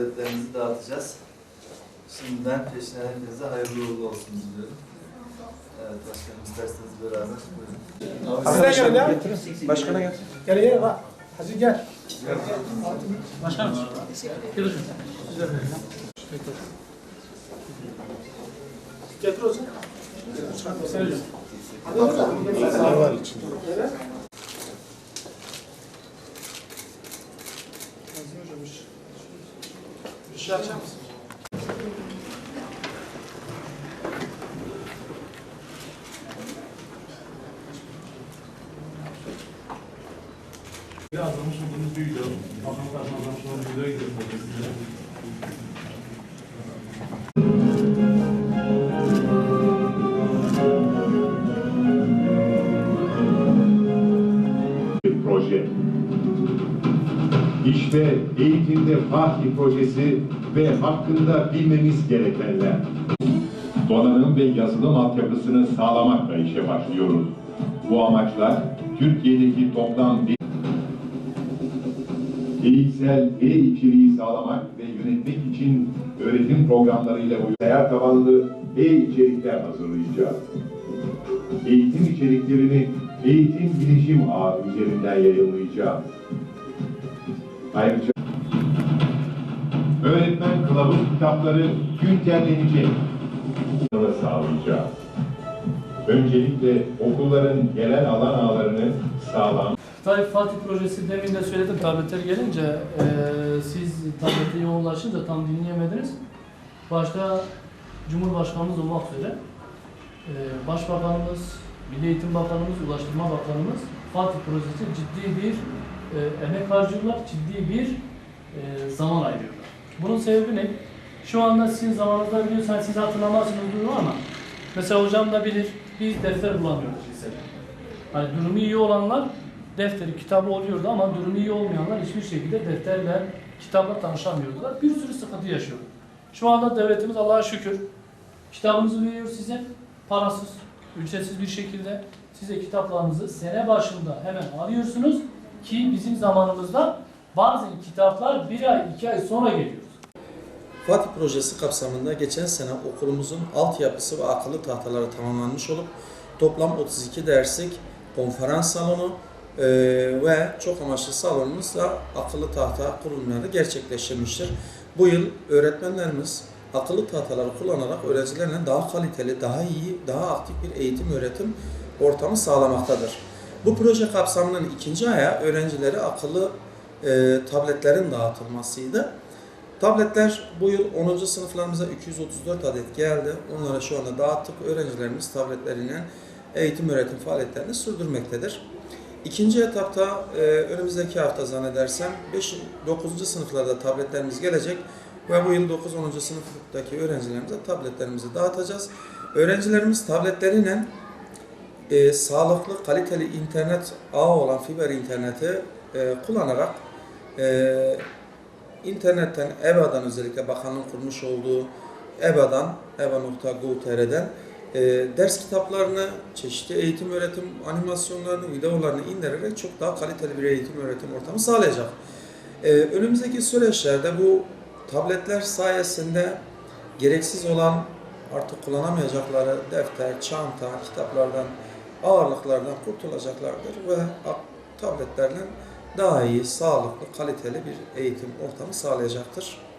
tabletlerimizi dağıtacağız. Şimdiden peşine herkese hayırlı uğurlu olsun diliyorum. Evet başkanım isterseniz beraber buyurun. Gelin ya. Başkana getir. Gel gel bak. Hacı gel. Başkanım. Görüşürüz. Getir olsun. var içinde. Bir şey açar mısın? Bir azalmış olduğumuz bir video. Azalmış olan bir videoya gidelim. bir proje. İşte eğitimde Fatih projesi ve hakkında bilmemiz gerekenler. Donanım ve yazılım altyapısını sağlamakla işe başlıyoruz. Bu amaçlar Türkiye'deki toplam eğitsel e-içeriği sağlamak ve yönetmek için öğretim programlarıyla uyumlayan tabanlı e-içerikler hazırlayacağız eğitim içeriklerini eğitim bilişim ağı üzerinden yayınlayacağız. Ayrıca öğretmen kılavuz kitapları güncellenecek. Sağlayacağız. Öncelikle okulların genel alan ağlarını sağlam Tabii Fatih projesi demin de söyledim tabletler gelince eee, siz tablete yoğunlaşınca tam dinleyemediniz. Başta Cumhurbaşkanımız olmak üzere eee, Başbakanımız, Milli Eğitim Bakanımız, Ulaştırma Bakanımız Fatih projesi ciddi bir eee, emek harcıyorlar, ciddi bir eee, zaman ayırıyorlar. Bunun sebebi ne? Şu anda sizin zamanınızda biliyorsanız siz hatırlamazsınız bunu ama mesela hocam da bilir biz defter bulamıyoruz lisede. Hani durumu iyi olanlar defteri, kitabı oluyordu ama durumu iyi olmayanlar hiçbir şekilde defterle, kitapla tanışamıyordular. Bir sürü sıkıntı yaşıyordu. Şu anda devletimiz Allah'a şükür kitabınızı veriyor size parasız, ücretsiz bir şekilde size kitaplarınızı sene başında hemen alıyorsunuz ki bizim zamanımızda bazen kitaplar bir ay, iki ay sonra geliyor. Fatih projesi kapsamında geçen sene okulumuzun altyapısı ve akıllı tahtaları tamamlanmış olup toplam 32 derslik konferans salonu e, ve çok amaçlı salonumuzda akıllı tahta kurulumları gerçekleştirmiştir. Bu yıl öğretmenlerimiz akıllı tahtaları kullanarak öğrencilerle daha kaliteli, daha iyi, daha aktif bir eğitim öğretim ortamı sağlamaktadır. Bu proje kapsamının ikinci aya öğrencilere akıllı e, tabletlerin dağıtılmasıydı. Tabletler bu yıl 10. sınıflarımıza 234 adet geldi. Onlara şu anda dağıttık. Öğrencilerimiz tabletleriyle eğitim öğretim faaliyetlerini sürdürmektedir. İkinci etapta e, önümüzdeki hafta zannedersem 5. 9. sınıflarda tabletlerimiz gelecek ve bu yıl 9-10. sınıftaki öğrencilerimize tabletlerimizi dağıtacağız. Öğrencilerimiz tabletleriyle e, sağlıklı, kaliteli internet ağı olan fiber interneti e, kullanarak e, internetten EBA'dan özellikle bakanlığın kurmuş olduğu EBA'dan, eba.gov.tr'den e, ders kitaplarını, çeşitli eğitim öğretim animasyonlarını, videolarını indirerek çok daha kaliteli bir eğitim öğretim ortamı sağlayacak. E, önümüzdeki süreçlerde bu tabletler sayesinde gereksiz olan artık kullanamayacakları defter, çanta, kitaplardan, ağırlıklardan kurtulacaklardır ve tabletlerle daha iyi, sağlıklı, kaliteli bir eğitim ortamı sağlayacaktır.